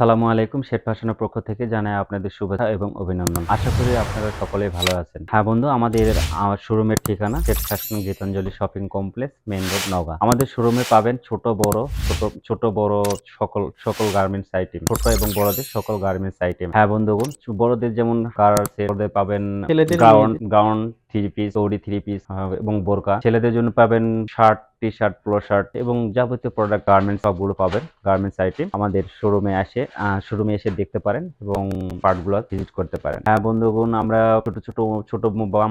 সালামু আলাইকুম শেখ ফ্যাশনের পক্ষ থেকে জানাই আপনাদের শুভেচ্ছা এবং অভিনন্দন। আশা করি আপনারা সকলেই ভালো আছেন। হ্যাঁ বন্ধু আমাদের শোরুমের ঠিকানা Sheikh fashion Gitanjali shopping complex main road Naogaon. আমাদের শোরুমে পাবেন ছোট বড় ছোট ছোট বড় সকল সকল গার্মেন্টস আইটেম। ছোট এবং বড়দের সকল গার্মেন্টস আইটেম। হ্যাঁ বন্ধুগণ বড়দের যেমন কার আছে বড়দের পাবেন গাউন গাউন থ্রি পিস চৌড়ি থ্রি পিস এবং বোরকা। ছেলেদের জন্য পাবেন shirt T shirt polo shirt এবং যাবতীয় প্রোডাক্ট গার্মেন্টস সবগুলো পাবেন গার্মেন্টস আইটেম আমাদের শোরুমে আসে শোরুমে এসে দেখতে পারেন এবং পার্টগুলো ভিজিট করতে পারেন। হ্যাঁ বন্ধুগণ আমরা ছোট ছোট ছোট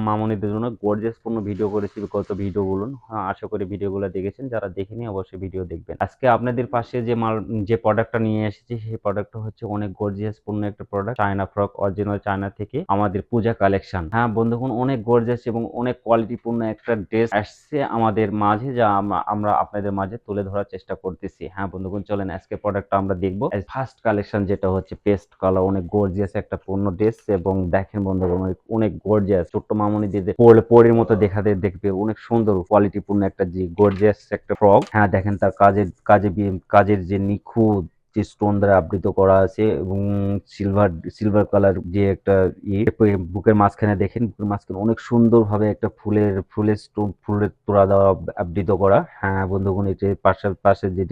মামনিদের জন্য গর্জিয়াস পূর্ণ ভিডিও করেছি গত ভিডিওগুলো হ্যাঁ, আশা করি ভিডিওগুলো দেখেছেন। যারা দেখেনি অবশ্যই ভিডিও দেখবেন। আজকে আপনাদের পাশে যে মাল যে প্রোডাক্টটা নিয়ে এসেছি সেই প্রোডাক্টটা হচ্ছে অনেক গর্জিয়াস পূর্ণ একটা product China frock original China থেকে আমাদের পূজা কালেকশন হ্যাঁ বন্ধুগণ অনেক গর্জিয়াস এবং অনেক কোয়ালিটিপূর্ণ একটা ড্রেস আসছে আমাদের মাঝে যা আমরা আপনাদের মাঝে তুলে ধরার চেষ্টা করতেছি। হ্যাঁ বন্ধুগণ, চলেন আজকে প্রোডাক্টটা আমরা দেখব। ফার্স্ট কালেকশন যেটা হচ্ছে পেস্ট কালার অনেক গর্জিয়াস একটা পূর্ণ ড্রেস এবং দেখেন বন্ধুগণ, অনেক- গর্জিয়াস ছোট্ট মামুনি দিদি পরের মতো দেখাতে দেখবে অনেক সুন্দর কোয়ালিটিপূর্ণ একটা যে গর্জিয়াস একটা ফ্রক হ্যাঁ দেখেন তার কাজের, কাজে কাজের যে নিখুঁত যে স্টোন দ্বারা আবৃত করা আছে এবং সিলভার সিলভার কালার যে একটা ইয়ে বুকের মাঝখানে দেখেন, বুকের মাঝখানে অনেক সুন্দর ভাবে একটা ফুলের ফুলের স্টোন ফুলের তোড়া দেওয়া আবৃত করা। হ্যাঁ বন্ধুগণ যে পাশের পাশে যে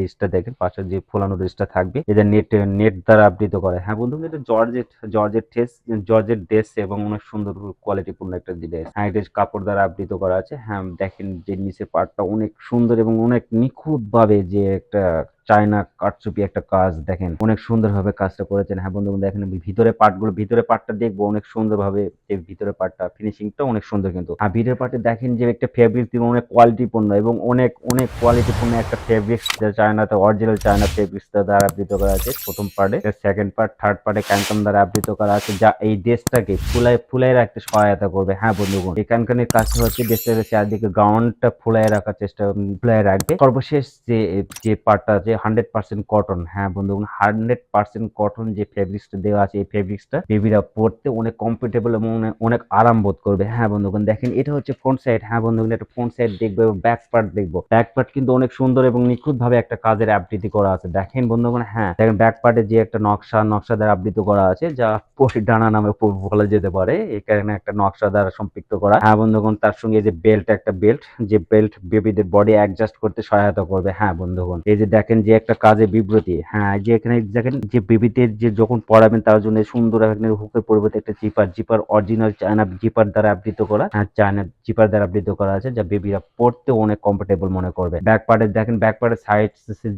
দেশটা দেখেন, পাশের যে ফোলানো দেশটা থাকবে, এটা নেট নেট দ্বারা আবৃত করা। হ্যাঁ বন্ধুগণ, এটা জর্জেট জর্জেট টেস, জর্জেট ড্রেস এবং অনেক সুন্দর কোয়ালিটিপূর্ণ একটা ড্রেস হ্যাঁ এটা কাপড় দ্বারা আবৃত করা আছে। হ্যাঁ দেখেন যে নিচের পার্টটা অনেক সুন্দর এবং অনেক নিখুঁত ভাবে যে একটা চায়না কাটচুপি একটা কাজ, দেখেন অনেক সুন্দরভাবে কাজটা করেছেন। হ্যাঁ বন্ধু দেখেন ভিতরে পার্টগুলো, ভিতরে পার্টটা দেখব, অনেক সুন্দরভাবে যে ভিতরে পার্টটা ফিনিশিংটা অনেক সুন্দর কিন্তু। আর ভিতরে পার্টে দেখেন যে একটা ফেব্রিক দিব অনেক কোয়ালিটিপূর্ণ এবং অনেক অনেক কোয়ালিটি কোয়ালিটিপূর্ণ একটা ফেব্রিক্স চায়নাতে অরিজিনাল চায়না ফেব্রিক্স দ্বারা আবৃত করা আছে। প্রথম পার্টে সেকেন্ড পার্ট থার্ড পার্টে ক্যানকান দ্বারা আবৃত করা আছে, যা এই ড্রেসটাকে ফুলায় ফুলায় রাখতে সহায়তা করবে। হ্যাঁ বন্ধুগণ, এই ক্যানকানের কাজটা হচ্ছে ড্রেসটাকে চারদিকে গ্রাউন্ডটা ফুলায় রাখার চেষ্টা ফুলায় রাখবে। সর্বশেষ যে যে পার্টটা যে হান্ড্রেড পার্সেন্ট কটন হ্যাঁ বন্ধুগণ হান্ড্রেড পার্সেন্ট কটন যে ফেব্রিক্সটা দেওয়া আছে, এই ফেব্রিক্সটা বেবিরা পরতে অনেক কমফোর্টেবল এবং অনেক- আরাম বোধ করবে। হ্যাঁ বন্ধুগণ, দেখেন এটা হচ্ছে ফ্রন্ট সাইড হ্যাঁ বন্ধুগণ একটা ফ্রন্ট সাইড দেখব এবং ব্যাক পার্ট দেখব। ব্যাক পার্ট কিন্তু অনেক সুন্দর এবং নিখুঁত ভাবে একটা কাজের আবৃত্তি করা আছে। দেখেন বন্ধুগণ হ্যাঁ দেখেন ব্যাক পার্টে যে একটা নকশা নকশা দ্বারা আবৃত করা আছে, যা ডানা নামে বলা যেতে পারে। এখানে একটা নকশা দ্বারা সম্পৃক্ত করা। হ্যাঁ বন্ধুগণ, তার সঙ্গে এই যে বেল্ট একটা বেল্ট যে বেল্ট বেবিদের বডি অ্যাডজাস্ট করতে সহায়তা করবে। হ্যাঁ বন্ধুগণ, এই যে দেখেন যে একটা কাজে বিব্রতি হ্যাঁ যে এখানে দেখেন যে বেবিদের যে যখন পড়াবেন তার জন্য সুন্দর এখানে হুকের পরিবর্তে একটা zipper zipper original China zipper দ্বারা আবৃত করা হ্যাঁ চায়না জিপার দ্বারা আবৃত করা আছে যা বেবিরা পড়তে অনেক কমফোর্টেবল মনে করবে। ব্যাক পার্টে দেখেন ব্যাক পার্টের সাইড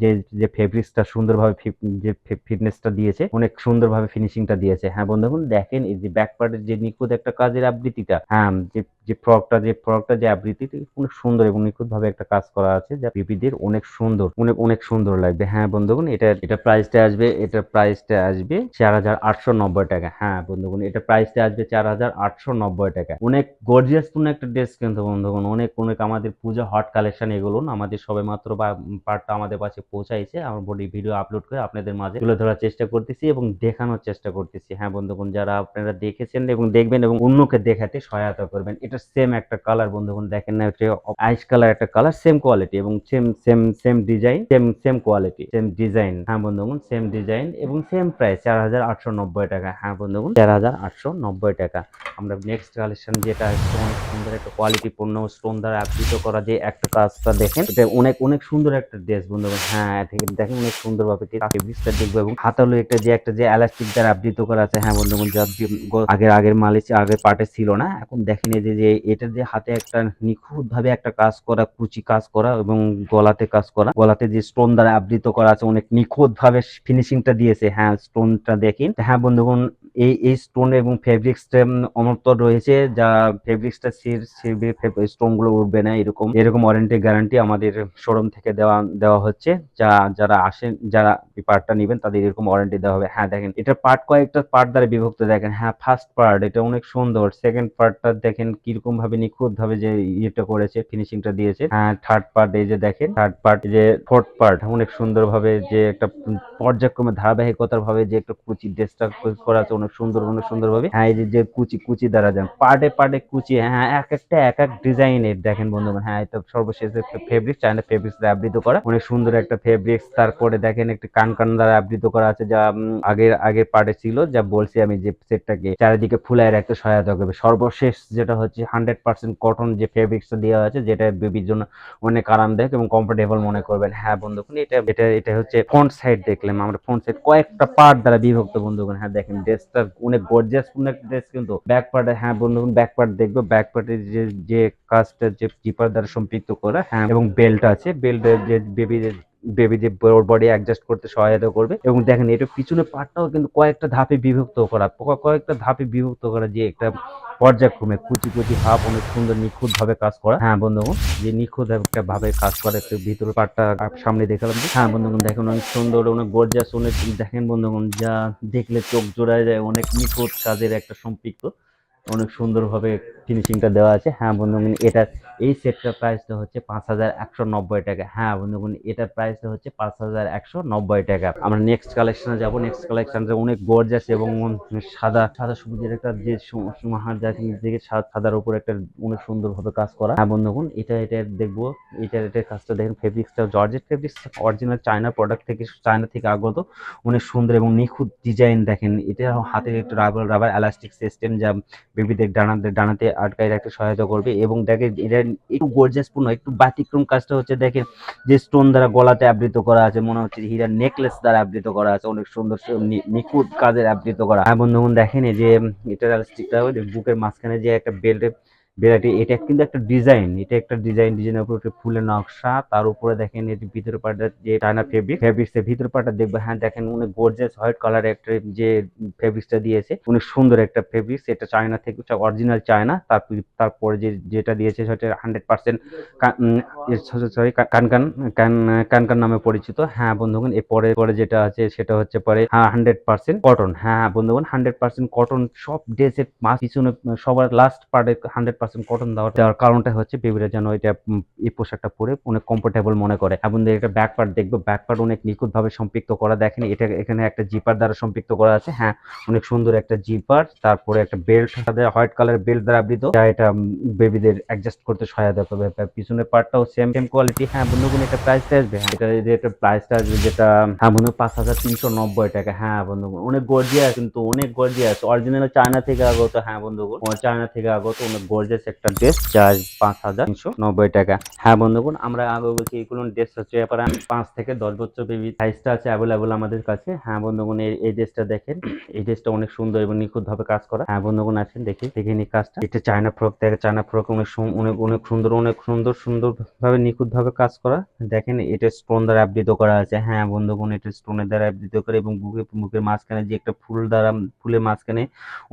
যে যে ফেব্রিক্সটা সুন্দরভাবে যে ফিটনেসটা দিয়েছে, অনেক সুন্দরভাবে ফিনিশিংটা দিয়েছে। হ্যাঁ বন্ধুগণ, দেখেন এই যে ব্যাক পার্টের যে নিখুঁত একটা কাজের আবৃত্তিটা হ্যাঁ যে যে ফ্রকটা যে ফ্রকটা যে আবৃত্তিটা অনেক সুন্দর এবং নিখুঁত ভাবে একটা কাজ করা আছে, যা বেবিদের অনেক সুন্দর, অনেক অনেক সুন্দর লাগবে। হ্যাঁ বন্ধুগণ, এটা এটা প্রাইসটা আসবে, এটা প্রাইসটা আসবে চার হাজার আটশো নব্বই টাকা। হ্যাঁ বন্ধুগণ, এটা প্রাইসটা আসবে চার হাজার আটশো নব্বই টাকা। অনেক গর্জিয়াস পূর্ণ একটা ড্রেস কিন্তু বন্ধুগণ, অনেক অনেক আমাদের পূজা হট কালেকশন এগুলো আমাদের সবে মাত্র পার্টটা আমাদের পাশে পৌঁছাইছে, আমার বডি ভিডিও আপলোড করে আপনাদের মাঝে তুলে ধরার চেষ্টা করতেছি এবং দেখানোর চেষ্টা করতেছি। হ্যাঁ বন্ধুগণ, যারা আপনারা দেখেছেন এবং দেখবেন এবং অন্যকে দেখাতে সহায়তা করবেন, এটা সেম একটা কালার বন্ধুগণ, দেখেন না, হচ্ছে আইস কালার একটা কালার সেম কোয়ালিটি এবং same same same design same same quality same design হ্যাঁ বন্ধুগণ সেম ডিজাইন এবং সেম প্রাইস চার হাজার আটশো নব্বই টাকা। হ্যাঁ বন্ধুগণ, চার হাজার আটশো নব্বই টাকা। আমরা নেক্সট কালেকশন যেটা অনেক সুন্দর একটা কোয়ালিটি পূর্ণ স্টোন দ্বারা আবৃত করা যে একটা কাজটা দেখেন, এটা অনেক অনেক সুন্দর একটা ড্রেস বন্ধুগণ। হ্যাঁ দেখেন অনেক সুন্দর ভাবে ফেব্রিক্সটা দেখব এবং হাতালো একটা যে একটা যে এলাস্টিক দ্বারা আবৃত করা আছে হ্যাঁ বন্ধুগণ যা আগের আগের মালিশ, আগের পার্টে ছিল না, এখন দেখেন এই যে যে এটা যে হাতে একটা নিখুঁত ভাবে একটা কাজ করা, কুচি কাজ করা এবং গলাতে কাজ করা, গলাতে যে স্টোন দ্বারা আবৃত করা আছে, অনেক নিখুঁত ভাবে ফিনিশিংটা দিয়েছে। হ্যাঁ স্টোনটা দেখেন। হ্যাঁ বন্ধুগণ এই এই স্টোন এবং ফেব্রিক্সটা অমর্ত রয়েছে, যা ফেব্রিক্সটা সির সিরবে স্টোনগুলো উঠবে না, এরকম এরকম ওয়ারেন্টি গ্যারান্টি আমাদের শোরুম থেকে দেওয়া দেওয়া হচ্ছে। যা, যারা আসেন, যারা পার্টটা নেবেন, তাদের এরকম ওয়ারেন্টি দেওয়া হবে। হ্যাঁ দেখেন, এটা পার্ট কয়েকটা পার্ট দ্বারা বিভক্ত, দেখেন হ্যাঁ ফার্স্ট পার্ট এটা অনেক সুন্দর। সেকেন্ড পার্টটা দেখেন, কীরকম ভাবে নিখুঁত ভাবে যে ইয়েটা করেছে ফিনিশিংটা দিয়েছে। হ্যাঁ থার্ড পার্ট এই যে দেখেন থার্ড পার্ট যে ফোর্থ পার্ট অনেক সুন্দর ভাবে যে একটা পর্যায়ক্রমে ধারাবাহিকতার ভাবে যে একটা কুচি ড্রেসটা করা আছে অনেক সুন্দর অনেক সুন্দর ভাবে। হ্যাঁ এই যে কুচি কুচি দ্বারা যান পার্টে পার্টে কুচি হ্যাঁ এক একটা এক এক ডিজাইনের দেখেন বন্ধুগণ হ্যাঁ এটা সর্বশেষ ফেব্রিক চায়না ফেব্রিক্স দ্বারা আবৃত করা। অনেক সুন্দর একটা ফেব্রিক্স তারপরে দেখেন একটি কান কান দ্বারা আবৃত করা আছে যা আগের আগের পার্টে ছিল যা বলছি আমি যে সেটটাকে চারিদিকে ফুলায় রাখতে সহায়তা করবে। সর্বশেষ যেটা হচ্ছে হান্ড্রেড পার্সেন্ট কটন যে ফেব্রিক্সটা দেওয়া আছে যেটা বেবির জন্য অনেক আরামদায়ক এবং কমফোর্টেবল মনে করবেন। হ্যাঁ বন্ধুগণ এটা এটা এটা হচ্ছে ফ্রন্ট সাইড দেখলাম। আমরা ফ্রন্ট সাইড কয়েকটা পার্ট দ্বারা বিভক্ত বন্ধুগণ হ্যাঁ দেখেন ড্রেসটা অনেক গর্জিয়াস কোন একটা ড্রেস কিন্তু। ব্যাক পার্টে হ্যাঁ বন্ধুগণ ব্যাক পার্ট দেখব ব্যাক পার্টের যে যে কাজটা যে জিপার দ্বারা সম্পৃক্ত করা হ্যাঁ এবং বেল্ট আছে বেল্টের যে বেবি বেবি যে বডি অ্যাডজাস্ট করতে সহায়তা করবে। এবং দেখেন এটা পিছনে পার্টটাও কিন্তু কয়েকটা ধাপে বিভক্ত করা। কয়েকটা ধাপে বিভক্ত করা যে একটা পর্যায়ক্রমে কুচি কুচি হাফ অনেক সুন্দর নিখুঁত ভাবে কাজ করা। হ্যাঁ বন্ধুগণ, যে নিখুঁত একটা ভাবে কাজ করা একটু ভিতরে পাটটা সামনে দেখালাম হ্যাঁ বন্ধুগণ, দেখেন অনেক সুন্দর, অনেক গর্জাস অনেক দেখেন বন্ধুগণ, যা দেখলে চোখ জোড়ায় যায়, অনেক নিখুঁত কাজের একটা সম্পৃক্ত। অনেক সুন্দরভাবে ফিনিশিংটা দেওয়া আছে। হ্যাঁ বন্ধুগণ এটার, এই সেটটার প্রাইসটা হচ্ছে পাঁচ হাজার একশো নব্বই টাকা। হ্যাঁ বন্ধুগণ এটার প্রাইসটা হচ্ছে পাঁচ হাজার একশো নব্বই টাকা। আমরা নেক্সট কালেকশনে যাব। নেক্সট কালেকশনটা অনেক গর্জাস এবং সাদা সাদা সবুজের একটা যে দেখেন দিকে সাদার উপর একটা অনেক সুন্দরভাবে কাজ করা। হ্যাঁ বন্ধুগণ এটা এটা দেখব। এটা এটার কাজটা দেখেন ফেব্রিক্সটা georgette fabrics original China product থেকে চায়না থেকে আগত। অনেক সুন্দর এবং নিখুঁত ডিজাইন দেখেন। এটা হাতে একটা রাবার রাবার এলাস্টিক সিস্টেম যা বেবিদের ডানাতে ডানাতে আটকায় রাখতে সহায়তা করবে এবং দেখেন এটা একটু গর্জাসপূর্ণ, একটু ব্যতিক্রম কাজটা হচ্ছে দেখেন যে স্টোন দ্বারা গলাতে আবৃত করা আছে, মনে হচ্ছে হীরার নেকলেস দ্বারা আবৃত করা আছে, অনেক সুন্দর নিখুঁত কাজের আবৃত করা। হ্যাঁ বন্ধুগণ দেখেন এই যে এটা বুকের মাঝখানে যে একটা বেল্টের বেলাটি এটা কিন্তু একটা ডিজাইন। এটা একটা ডিজাইন, ডিজাইনের উপর ফুলের নকশা। তার উপরে দেখেন এটি ভিতরে পাটা যে চায়না ফেব্রিক ফেব্রিক্স এর ভিতরে পাটা দেখবে। হ্যাঁ দেখেন উনি গর্জিয়াস হোয়াইট কালার একটা যে ফেব্রিক্সটা দিয়েছে, উনি সুন্দর একটা ফেব্রিক্স এটা চায়না থেকে অরিজিনাল চায়না। তারপর যে, যেটা দিয়েছে সেটা হান্ড্রেড পার্সেন্ট সরি কানকান, কান, কানকান নামে পরিচিত। হ্যাঁ বন্ধুগণ, এর পরে পরে যেটা আছে সেটা হচ্ছে পরে হ্যাঁ হান্ড্রেড পার্সেন্ট কটন হ্যাঁ বন্ধুগণ হান্ড্রেড পার্সেন্ট কটন সব ড্রেসের পিছনে সবার লাস্ট পার্টে হান্ড্রেড পার্সেন্ট কটন দেওয়ার দেওয়ার কারণটা হচ্ছে বেবিরা যেন এটা এই পোশাকটা পরে অনেক কমফোর্টেবল মনে করে। এবং এটা ব্যাক পার্ট দেখব ব্যাক পার্ট অনেক নিখুঁত ভাবে সম্পৃক্ত করা, দেখেন? এটা এখানে একটা জিপার দ্বারা সম্পৃক্ত করা আছে। হ্যাঁ অনেক সুন্দর একটা জিপার তারপরে একটা বেল্ট সাথে হোয়াইট কালার বেল্ট দ্বারা আবৃত, যা এটা বেবিদের অ্যাডজাস্ট করতে সহায়তা করবে। পিছনের পার্টটাও সেম সেম কোয়ালিটি হ্যাঁ বন্ধুগণ একটা প্রাইসটা আসবে। হ্যাঁ এটা যে একটা প্রাইসটা আসবে যেটা হ্যাঁ বন্ধু, পাঁচ হাজার তিনশো নব্বই টাকা। হ্যাঁ বন্ধুগণ অনেক গর্জিয়াস কিন্তু অনেক গর্জিয়াস অরিজিনাল চায়না থেকে আগত হ্যাঁ বন্ধুগণ চায়না থেকে আগত, অনেক গর্জিয়াস একটা ড্রেস যা পাঁচ হাজার তিনশো নব্বই টাকা। হ্যাঁ বন্ধুগণ, আমরা আগে বলছি এইগুলো ড্রেস হচ্ছে এবার পাঁচ থেকে দশ বছর বেবি সাইজটা আছে অ্যাভেলেবল আমাদের কাছে। হ্যাঁ বন্ধুগণ, এই এই ড্রেসটা দেখেন। এই ড্রেসটা অনেক সুন্দর এবং নিখুঁত ভাবে কাজ করা। হ্যাঁ বন্ধুগণ আছেন দেখি, দেখে নি কাজটা। এটা চায়না ফ্রক দেখে চায়না ফ্রক অনেক অনেক অনেক সুন্দর অনেক সুন্দর সুন্দর ভাবে নিখুঁত ভাবে কাজ করা। দেখেন, এটা স্টোন দ্বারা আবৃত করা আছে। হ্যাঁ বন্ধুগণ, এটা স্টোনের দ্বারা আবৃত করে এবং বুকে, বুকের মাঝখানে যে একটা ফুল দ্বারা, ফুলের মাঝখানে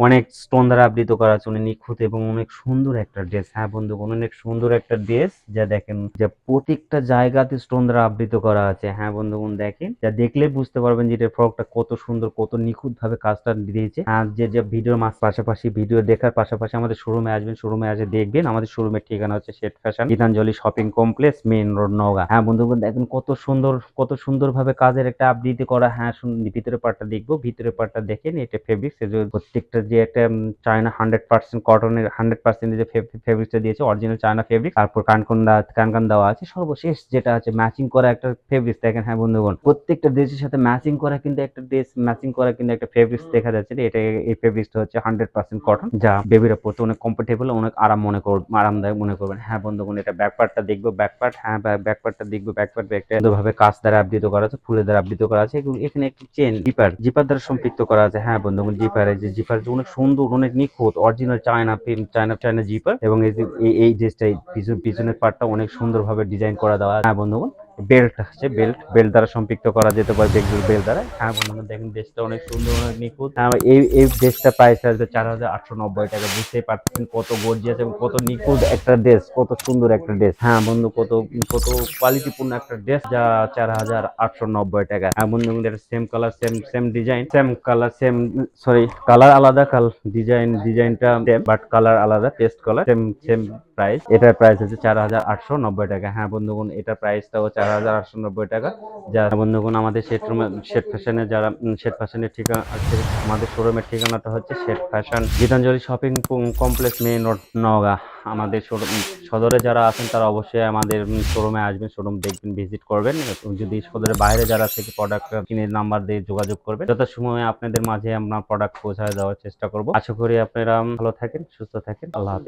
অনেক স্টোন দ্বারা আবৃত করা আছে। অনেক নিখুঁত এবং অনেক সুন্দর একটা ড্রেস হ্যাঁ বন্ধুগণ অনেক সুন্দর একটা ড্রেস যা দেখেন, যে প্রত্যেকটা জায়গাতে স্টোন দ্বারা আবৃত করা আছে। হ্যাঁ বন্ধুগণ দেখেন? যা দেখলে বুঝতে পারবেন যে এটা ফ্রকটা কত সুন্দর, কত নিখুঁত ভাবে কাজটা দিয়েছে। আর যে যে ভিডিওর মাস পাশাপাশি ভিডিও দেখার পাশাপাশি আমাদের শোরুমে আসবেন শোরুমে আসে দেখবেন আমাদের শোরুমের ঠিকানা হচ্ছে Sheikh fashion Gitanjali shopping complex main road Naogaon. হ্যাঁ বন্ধুগণ দেখেন কত সুন্দর কত সুন্দর ভাবে কাজের একটা আবৃত্তি করা। হ্যাঁ শুন ভিতরে পার্টটা দেখব ভিতরে পার্টটা দেখেন এটা ফেব্রিক্স প্রত্যেকটা যে একটা চায়না হান্ড্রেড পার্সেন্ট কটনের হান্ড্রেড পার্সেন্ট যে ফেব্রিক্সটা দিয়েছে অরিজিনাল চায়না ফেব্রিক তারপর কানকন কানকান দেওয়া আছে সর্বশেষ যেটা আছে ম্যাচিং করা একটা ফেব্রিক্স দেখেন হ্যাঁ বন্ধুগণ প্রত্যেকটা ড্রেসের সাথে ম্যাচিং করা কিন্তু একটা ড্রেস ম্যাচিং করা কিন্তু একটা ফেব্রিক্স দেখা যাচ্ছে এটা এই ফেব্রিক্সটা হচ্ছে হান্ড্রেড পার্সেন্ট কটন যা বেবিরা পরতে অনেক কমফোর্টেবল অনেক আরাম মনে কর আরামদায়ক মনে করবেন। হ্যাঁ বন্ধুগণ এটা ব্যাক পার্টটা দেখব ব্যাক পার্ট হ্যাঁ ব্যাক পার্টটা দেখব ব্যাক পার্ট একটা সুন্দরভাবে কাজ দ্বারা আবৃত করা আছে ফুলের দ্বারা আবৃত করা আছে এবং এখানে একটি চেন জিপার জিপার দ্বারা সম্পৃক্ত করা আছে। হ্যাঁ বন্ধুগণ জিপার যে জিপার অনেক সুন্দর অনেক নিখুঁত original China China China zipper এবং এই যে, এই- পিছন, পিছনের পার্টটা অনেক সুন্দরভাবে ডিজাইন করা দেওয়া। হ্যাঁ বন্ধুগণ বেল্ট আছে বেল্ট বেল্ট দ্বারা সম্পৃক্ত করা যেতে পারে বেল্ট বেল্ট দ্বারা। হ্যাঁ বন্ধুগণ দেখেন ড্রেসটা অনেক সুন্দর অনেক নিখুঁত। হ্যাঁ, এই এই ড্রেসটা প্রাইস আসবে চার হাজার আটশো নব্বই টাকা বুঝতেই পারছেন কত গর্জিয়াস এবং কত নিখুঁত একটা ড্রেস কত সুন্দর একটা ড্রেস হ্যাঁ বন্ধু কত কত কোয়ালিটিপূর্ণ একটা ড্রেস যা চার হাজার আটশো নব্বই টাকা। হ্যাঁ বন্ধু এটা same colour same same design same colour same sorry colour আলাদা কাল ডিজাইন ডিজাইনটা সেম বাট কালার আলাদা test colour same same price এটার প্রাইস আছে চার হাজার আটশো নব্বই টাকা। হ্যাঁ বন্ধুগণ এটার প্রাইসটাও চার হাজার আটশো নব্বই টাকা। যারা বন্ধুগণ আমাদের শেট শেট ফ্যাশনের যারা শেট ফ্যাশনের ঠিকানা আমাদের শোরুমের ঠিকানাটা হচ্ছে Sheikh fashion Gitanjali shopping complex main road Naogaon. আমাদের শোরুম সদরে যারা আছেন তারা অবশ্যই আমাদের শোরুমে আসবেন শোরুম দেখবেন ভিজিট করবেন। যদি সদরের বাইরে যারা থেকে প্রোডাক্ট কিনে নাম্বার দিয়ে যোগাযোগ করবেন। যত সময় আপনাদের মাঝে আমরা প্রোডাক্ট পৌঁছায় দেওয়ার চেষ্টা করব। আশা করি আপনারা ভালো থাকেন, সুস্থ থাকেন। আল্লাহ হাফেজ।